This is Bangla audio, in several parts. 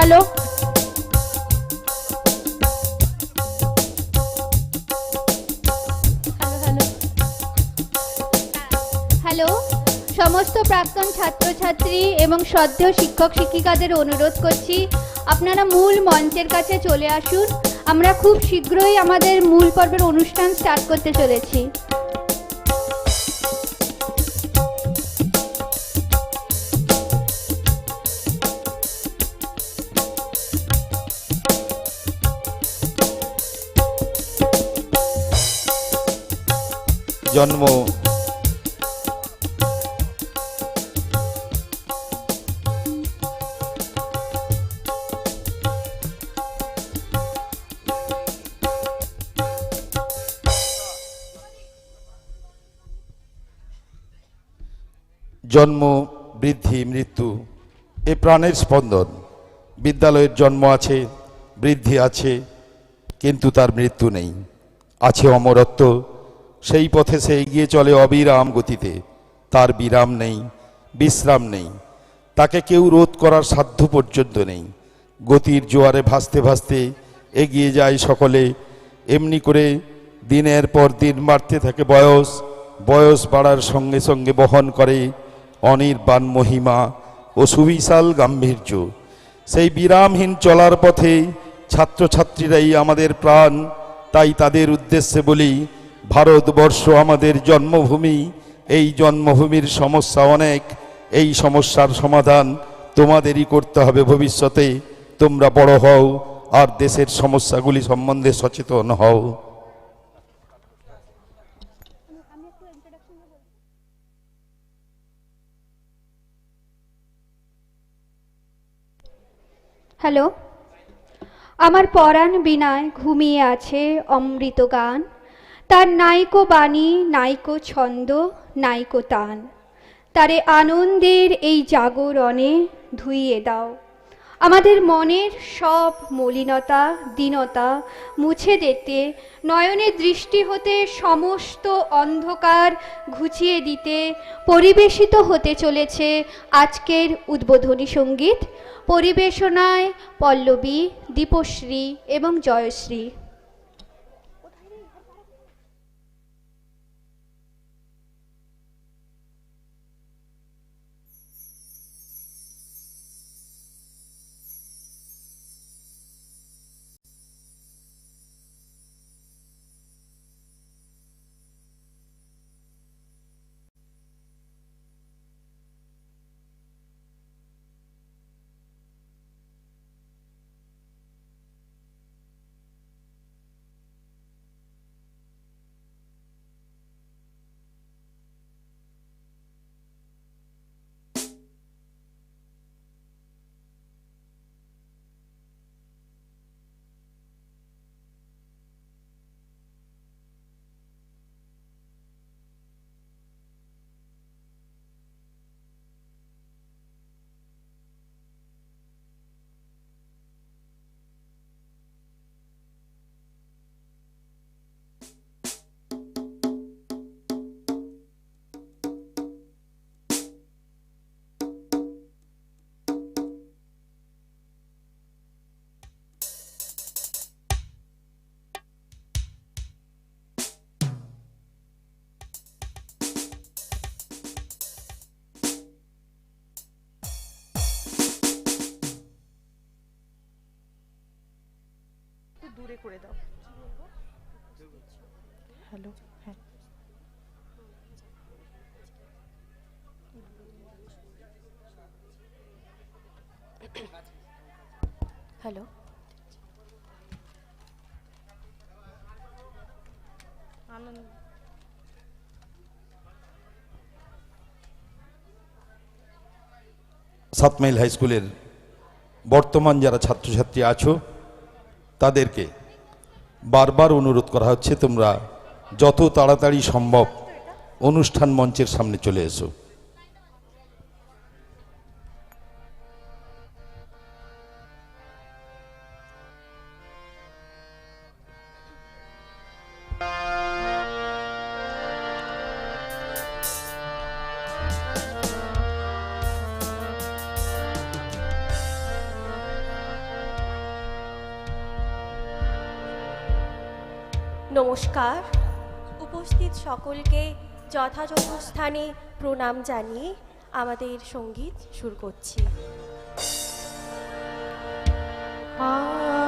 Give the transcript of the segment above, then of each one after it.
হ্যালো? হ্যালো সমস্ত প্রাক্তন ছাত্রছাত্রী এবং সদ্য শিক্ষক শিক্ষিকাদের অনুরোধ করছি, আপনারা মূল মঞ্চের কাছে চলে আসুন। আমরা খুব শীঘ্রই আমাদের মূল পর্বের অনুষ্ঠান স্টার্ট করতে চলেছি। জন্ম। জন্ম, বৃদ্ধি, মৃত্যু, এ প্রাণের স্পন্দন। বিদ্যালয়ের জন্ম আছে, বৃদ্ধি আছে, কিন্তু তার মৃত্যু নেই। আছে অমরত্ব সেই পথে সে এগিয়ে চলে অবিরাম গতিতে। তার বিরাম নেই, বিশ্রাম নেই। তাকে কেউ রোধ করার সাধ্য পর্যন্ত নেই। গতির জোয়ারে ভাসতে ভাসতে এগিয়ে যায় সকলে। এমনি করে দিনের পর দিন বাড়তে থাকে বয়স। বয়স বাড়ার সঙ্গে সঙ্গে বহন করে অনির্বাণ মহিমা ও সুবিশাল গাম্ভীর্য। সেই বিরামহীন চলার পথে ছাত্রছাত্রীরাই আমাদের প্রাণ, তাই তাদের উদ্দেশ্যে বলি ভারতবর্ষ আমাদের জন্মভূমি, এই জন্মভূমির সমস্যা অনেক, এই সমস্যার সমাধান তোমাদেরই করতে হবে ভবিষ্যতে, তোমরা বড় হও, আর দেশের সমস্যাগুলি সম্বন্ধে সচেতন হও। হ্যালো আমার পরাণ বিনায় ঘুমিয়ে আছে অমৃত গান। তার নাইকো বাণী, নাইকো ছন্দ, নাইকো তান। তারে আনন্দের এই জাগরণে ধুইয়ে দাও। আমাদের মনের সব মলিনতা, দীনতা মুছে দিতে নয়নের দৃষ্টি হতে সমস্ত অন্ধকার ঘুচিয়ে দিতে পরিবেশিত হতে চলেছে আজকের উদ্বোধনী সংগীত। পরিবেশনায় পল্লবী, দীপশ্রী এবং জয়শ্রী। হ্যালো। আনন্দ। সাতমাইল হাই স্কুলের বর্তমান যারা ছাত্রছাত্রী আছো তাদেরকে বারবার অনুরোধ করা হচ্ছে তোমরা যত তাড়াতাড়ি সম্ভব অনুষ্ঠান মঞ্চের সামনে চলে এসো। নমস্কার। উপস্থিত সকলকে যথাযথ স্থানে প্রণাম জানিয়ে আমাদের সংগীত শুরু করছি। আ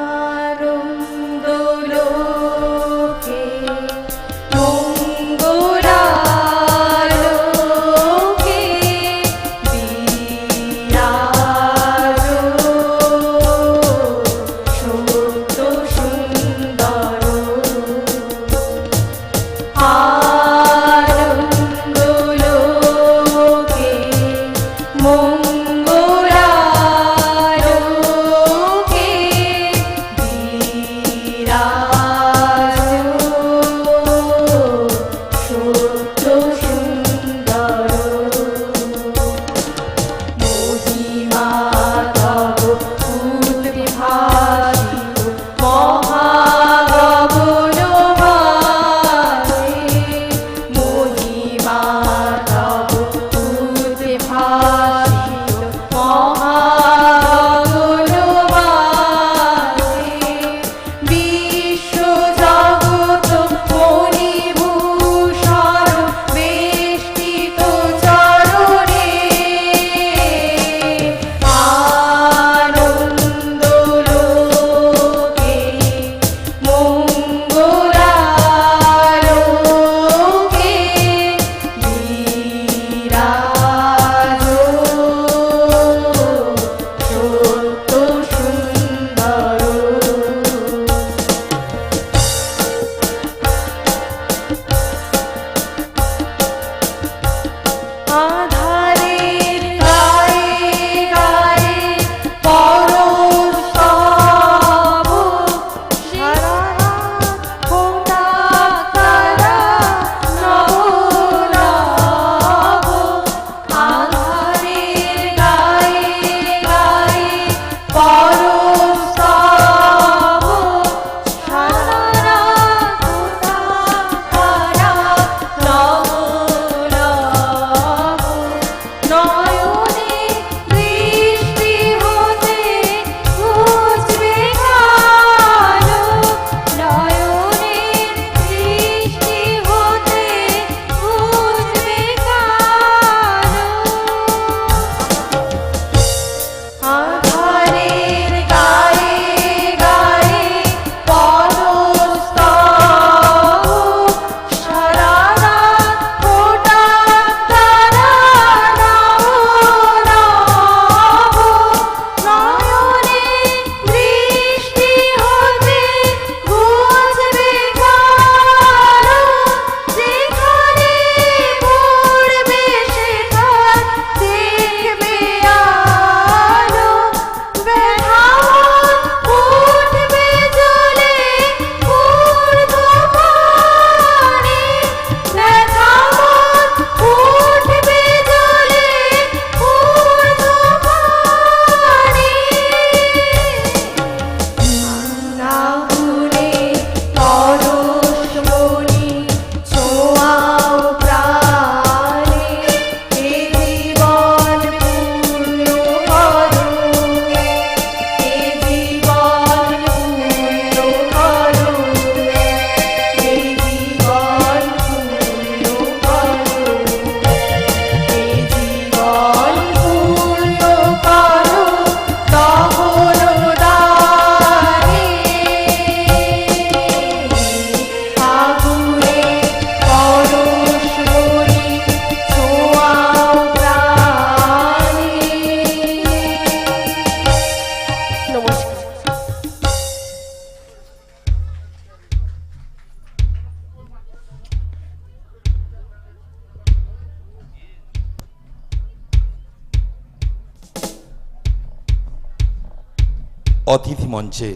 অতিথি মঞ্চে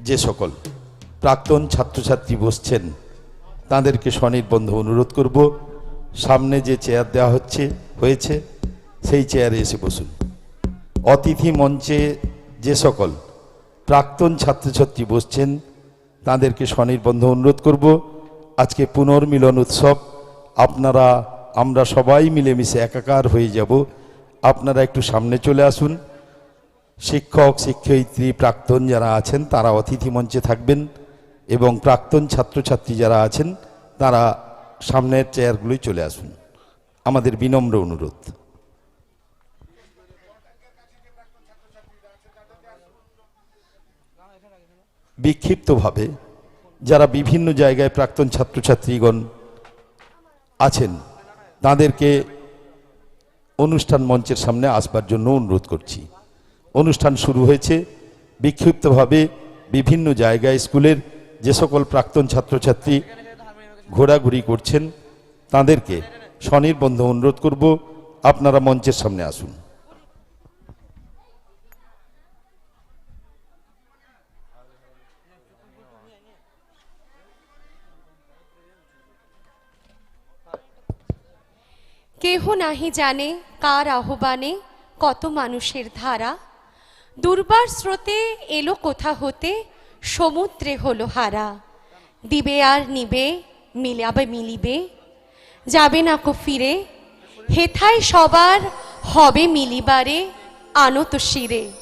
যে সকল প্রাক্তন ছাত্রছাত্রী বসছেন, তাদেরকে স্বনির্বন্ধ অনুরোধ করব। সামনে যে চেয়ার দেওয়া হচ্ছে, হয়েছে, সেই চেয়ারে এসে বসুন। অতিথি মঞ্চে যে সকল প্রাক্তন ছাত্রছাত্রী বসছেন, তাদেরকে স্বনির্বন্ধ অনুরোধ করব। আজকে পুনর্মিলন উৎসব, আপনারা, আমরা সবাই মিলেমিশে একাকার হয়ে যাব। আপনারা একটু সামনে চলে আসুন। শিক্ষক, শিক্ষয়িত্রী, প্রাক্তন যারা আছেন, তারা অতিথি মঞ্চে থাকবেন এবং প্রাক্তন ছাত্রছাত্রী যারা আছেন, তারা সামনের চেয়ারগুলোই চলে আসুন। আমাদের বিনম্র অনুরোধ। বিক্ষিপ্তভাবে যারা বিভিন্ন জায়গায় প্রাক্তন ছাত্রছাত্রীগণ আছেন, তাদেরকে অনুষ্ঠান মঞ্চের সামনে আসবার জন্য অনুরোধ করছি। অনুষ্ঠান শুরু হয়েছে। বিক্ষিপ্তভাবে বিভিন্ন জায়গায় স্কুলের যে সকল প্রাক্তন ছাত্রছাত্রী ঘোরাঘুরি করছেন, তাদেরকে স্বনির্বন্ধ অনুরোধ করব, আপনারা মঞ্চের সামনে আসুন। কেহ নাহি জানে কার আহ্বানে কত মানুষের ধারা। দুর্বার স্রোতে এলো কোথা হতে? সমুদ্রে হলো হারা। দিবে আর নিবে, মিলাবে, মিলিবে। যাবে না কো ফিরে? হেথায় সবার হবে মিলিবারে আনত শিরে।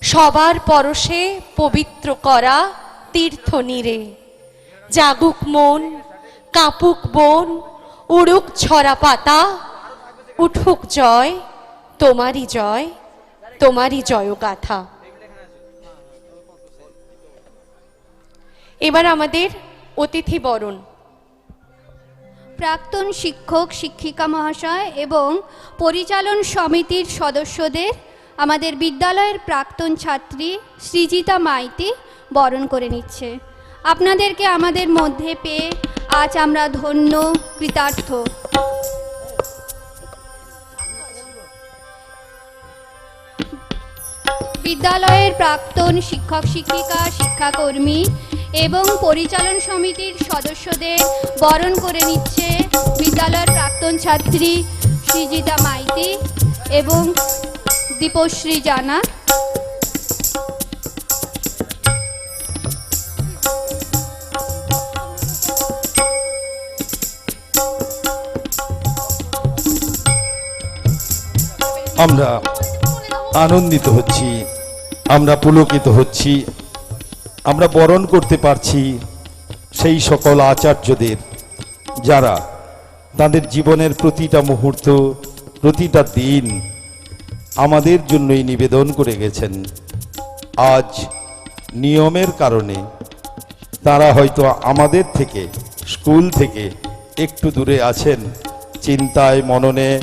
সবার পরশে পবিত্র করা তীর্থ নীরে। জাগুক মন, কাপুক বন, উড়ুক ছড়া পাতা, উঠুক জয়, তোমারই জয়। তোমারই জয়গাথা। এবার আমাদের অতিথি বরণ। প্রাক্তন শিক্ষক, শিক্ষিকা মহাশয় এবং পরিচালন সমিতির সদস্যদের আমাদের বিদ্যালয়ের প্রাক্তন ছাত্রী সৃজিতা মাইতি বরণ করে নিচ্ছে। আপনাদেরকে আমাদের মধ্যে পেয়ে আজ আমরা ধন্য, কৃতার্থ। বিদ্যালয়ের প্রাক্তন শিক্ষক শিক্ষিকা, শিক্ষাকর্মী এবং পরিচালন সমিতির সদস্যদের বরণ করে নিচ্ছে বিদ্যালয়ের প্রাক্তন ছাত্রী সৃজিতা মাইতি এবং দীপশ্রী জানা। আমরা আনন্দিত হচ্ছি। আমরা পুলকিত হচ্ছি। আমরা বরণ করতে পারছি সেই সকল আচার্যদের, যারা তাদের জীবনের প্রতিটা মুহূর্ত, প্রতিটা দিন আমাদের জন্যই নিবেদন করে গেছেন। আজ নিয়মের কারণে তারা হয়তো আমাদের থেকে, স্কুল থেকে একটু দূরে আছেন। চিন্তায়, মননে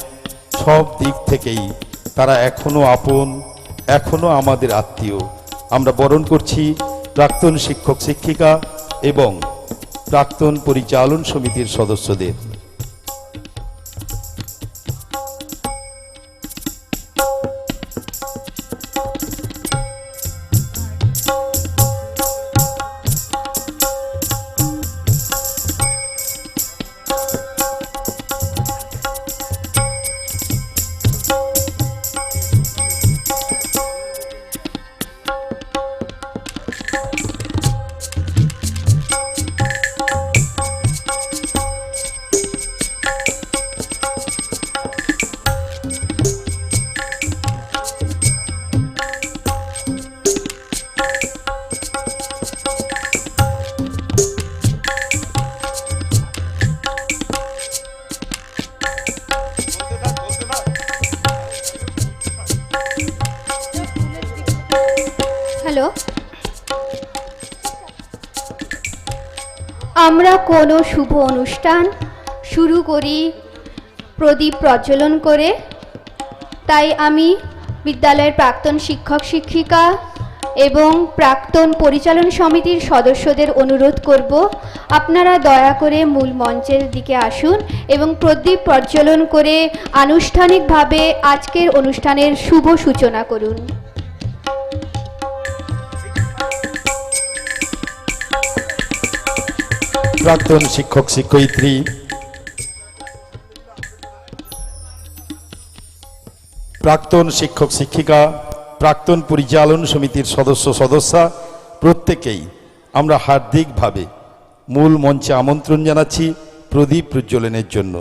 সব দিক থেকেই তারা এখনও আপন, এখনও আমাদের আত্মীয়। আমরা বরণ করছি প্রাক্তন শিক্ষক শিক্ষিকা এবং প্রাক্তন পরিচালন সমিতির সদস্যদের। কোনো শুভ অনুষ্ঠান শুরু করি প্রদীপ প্রজ্বলন করে। তাই আমি বিদ্যালয়ের প্রাক্তন শিক্ষক শিক্ষিকা এবং প্রাক্তন পরিচালন সমিতির সদস্যদের অনুরোধ করব, আপনারা দয়া করে মূল মঞ্চের দিকে আসুন এবং প্রদীপ প্রজ্বলন করে আনুষ্ঠানিকভাবে আজকের অনুষ্ঠানের শুভ সূচনা করুন। প্রাক্তন শিক্ষক শিক্ষয়িত্রী। প্রাক্তন শিক্ষক শিক্ষিকা, প্রাক্তন পরিচালন সমিতির সদস্য সদস্যা, প্রত্যেকেই আমরা হার্দিকভাবে মূল মঞ্চে আমন্ত্রণ জানাচ্ছি প্রদীপ প্রজ্বলনের জন্য।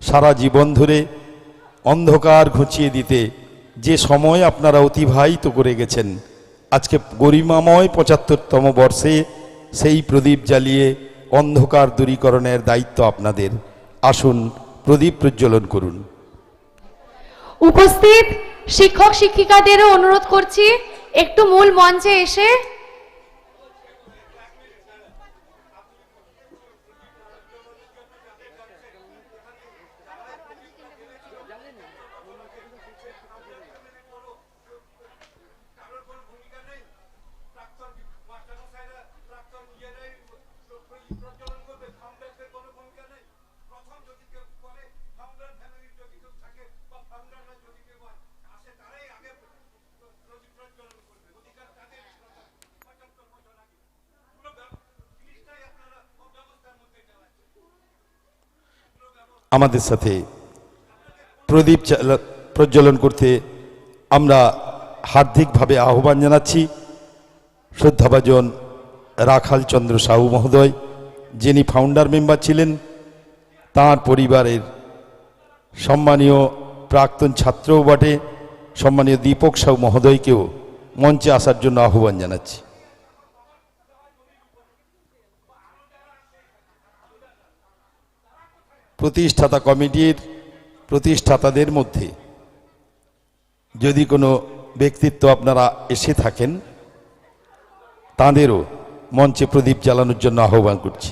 সারা জীবন ধরে অন্ধকার ঘুচিয়ে দিতে যে সময় আপনারা অতিবাহিত করে গেছেন, আজকে গরিমাময় পঁচাত্তরতম বর্ষে সেই প্রদীপ জ্বালিয়ে অন্ধকার দূরীকরণের দায়িত্ব আপনাদের। আসুন, প্রদীপ প্রজ্বলন করুন। উপস্থিত শিক্ষক শিক্ষিকাদেরও অনুরোধ করছি, একটু মূল মঞ্চে এসে আমাদের সাথে প্রদীপ প্রজ্বলন করতে আমরা হার্দিকভাবে আহ্বান জানাচ্ছি। শ্রদ্ধাভাজন রাখাল চন্দ্র সাহু মহোদয়, যিনি ফাউন্ডার মেম্বার ছিলেন, তাঁর পরিবারের সম্মানীয় প্রাক্তন ছাত্রও বটে। সম্মানীয় দীপক সাহু মহোদয়কেও মঞ্চে আসার জন্য আহ্বান জানাচ্ছি। প্রতিষ্ঠাতা কমিটির প্রতিষ্ঠাতাদের মধ্যে যদি কোনো ব্যক্তিত্ব আপনারা এসে থাকেন, তাঁদেরও মঞ্চে প্রদীপ জ্বালানোর জন্য আহ্বান করছি।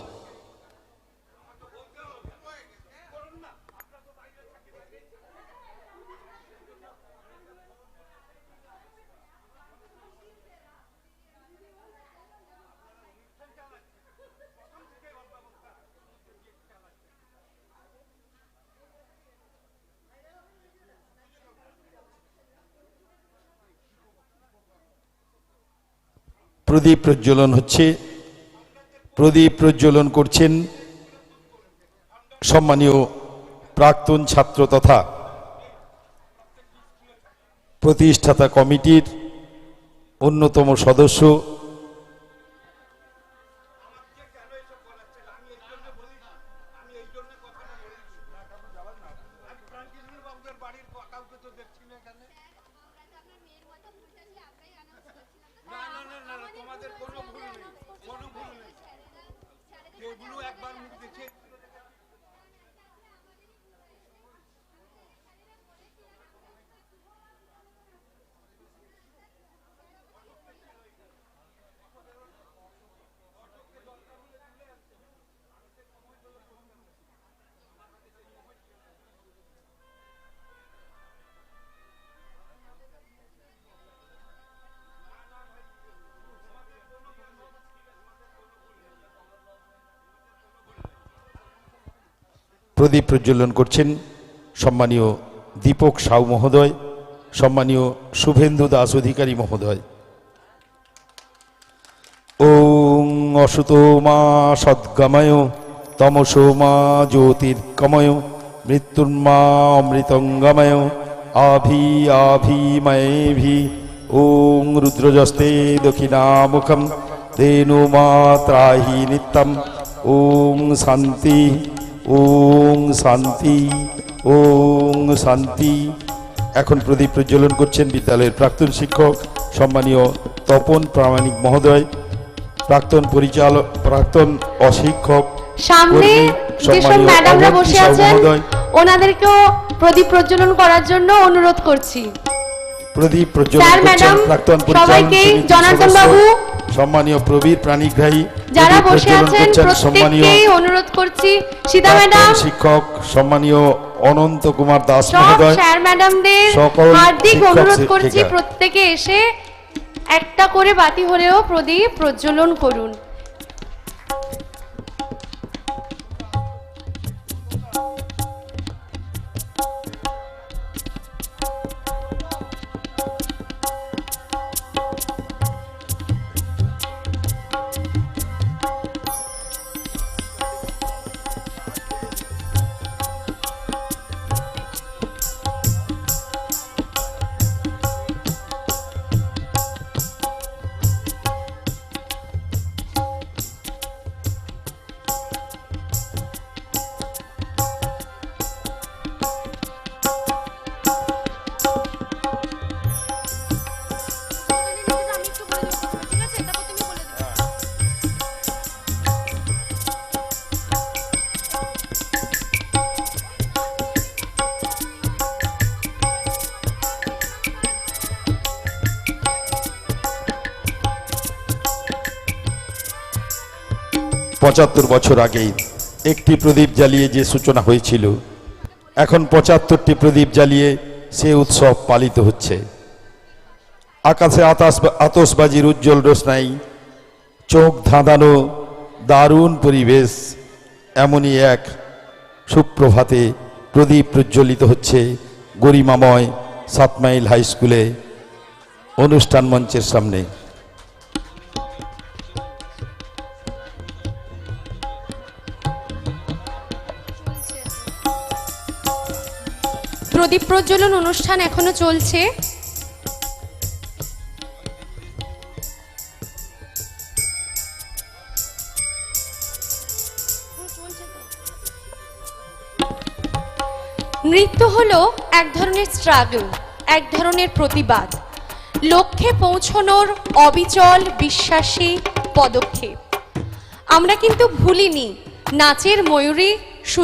প্রদীপ প্রজ্বলন হচ্ছে। প্রদীপ প্রজ্বলন করছেন সম্মানীয় প্রাক্তন ছাত্র তথা প্রতিষ্ঠাতা কমিটির অন্যতম সদস্য প্রদীপ প্রজ্বলন করছেন সম্মানীয় দীপক সাউ মহোদয়, সম্মানীয় শুভেন্দু দাস অধিকারী মহোদয়। ওং অসুতো মা সদ্গময় তমসো মা জ্যোতির্গময়, মৃত্যুর্মা অমৃতঙ্গময়, আভি আভি আভিময়েভি। ওং রুদ্রজস্তে দক্ষিণামুখম ত্রাহি নিত্যম ওং শান্তি ওং শান্তি। এখন প্রদীপ প্রজ্বলন করছেন বিদ্যালয়ের প্রাক্তন শিক্ষক সম্মানীয় তপন প্রামাণিক মহোদয় প্রাক্তন পরিচালক প্রাক্তন অশিক্ষক সামনে যেসব ম্যাডামরা বসে আছেন ওনাদেরকেও প্রদীপ প্রজ্বলন করার জন্য অনুরোধ করছি। প্রদীপ প্রজ্বলন করছেন প্রাক্তন পরিচালন সবাইকেই সমিতির জনার্দন বাবু, সম্মানীয় প্রবীর প্রাণীগ্রাহী যারা বসে আছেন প্রত্যেককেই অনুরোধ করছি সীতা ম্যাডাম শিক্ষক সম্মানীয় অনন্ত কুমার দাস মহোদয় স্যার ম্যাডামদের হার্দিক অনুরোধ করছি। প্রত্যেকে এসে একটা করে বাতি হলেও প্রদীপ প্রজ্বলন করুন পঁচাত্তর বছর আগে একটি প্রদীপ জ্বালিয়ে যে সূচনা হয়েছিল, এখন পঁচাত্তরটি প্রদীপ জ্বালিয়ে সে উৎসব পালিত হচ্ছে। আকাশে আতাস আতসবাজির উজ্জ্বল রোশনাই, চোখ ধাঁধানো দারুণ পরিবেশ, এমনই এক সুপ্রভাতে প্রদীপ প্রজ্বলিত হচ্ছে গরিমাময় সাতমাইল হাই স্কুলে অনুষ্ঠান মঞ্চের সামনে। প্রদীপ প্রজ্বলন অনুষ্ঠান এখনও চলছে। নৃত্য হলো এক ধরনের স্ট্রাগল এক ধরনের প্রতিবাদ। লক্ষ্যে পৌঁছনোর অবিচল বিশ্বাসী পদক্ষেপ। আমরা কিন্তু ভুলিনি, নাচের ময়ূরী